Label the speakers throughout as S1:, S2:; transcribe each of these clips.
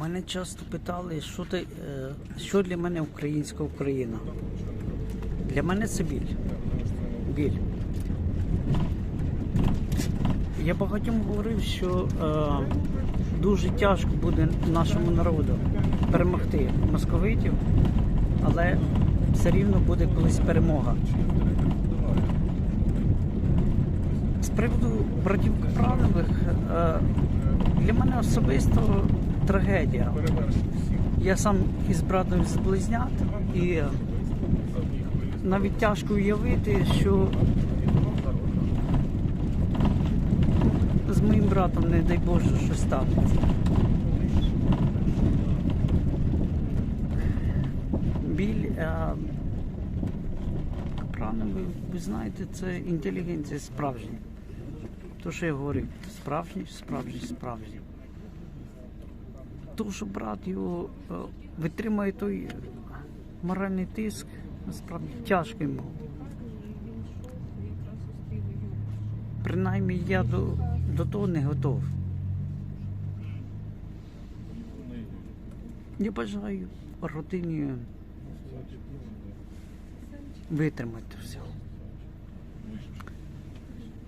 S1: Мене часто питали, що, ти, е, що для мене українська Україна. Для мене це біль. Біль. Я багатьом говорив, що е, дуже тяжко буде нашому народу перемогти московитів, але все рівно буде колись перемога. З приводу братів Капранових, е, для мене особисто трагедія. Я сам із братом з близнят, і навіть тяжко уявити, що з моїм братом, не дай Боже, щось станеться. Біль е, Капранови, ви знаєте, це інтелігенція справжня. То, що я говорив, справжній, справжній, справжній. То, що брат його е, витримує той моральний тиск, насправді тяжко йому. Принаймні я до, до того не готов. Я бажаю родині витримати все.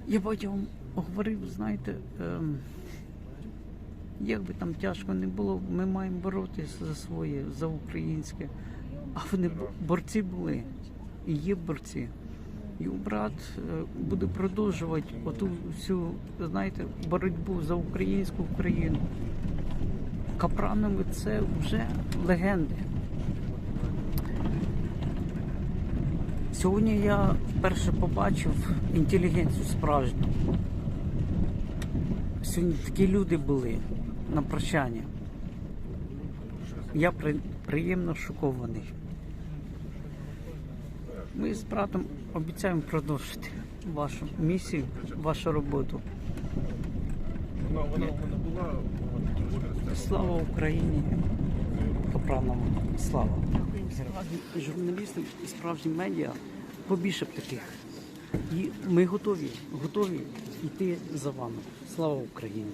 S1: Я потім говорив, знаєте, ем, як би там тяжко не було, ми маємо боротися за своє, за українське. А вони борці були і є борці. Його брат е, буде продовжувати оту всю, знаєте, боротьбу за українську Україну. Капранами це вже легенди. Сьогодні я вперше побачив інтелігенцію справжню. Сьогодні такі люди були на прощання. Я при, приємно шокований. Ми з братом обіцяємо продовжити вашу місію, вашу роботу.
S2: Вона, вона в мене була, вона
S1: Слава Україні! Капранам слава! Журналісти і справжні медіа побільше б таких. І ми готові, готові йти за вами. Слава Україні!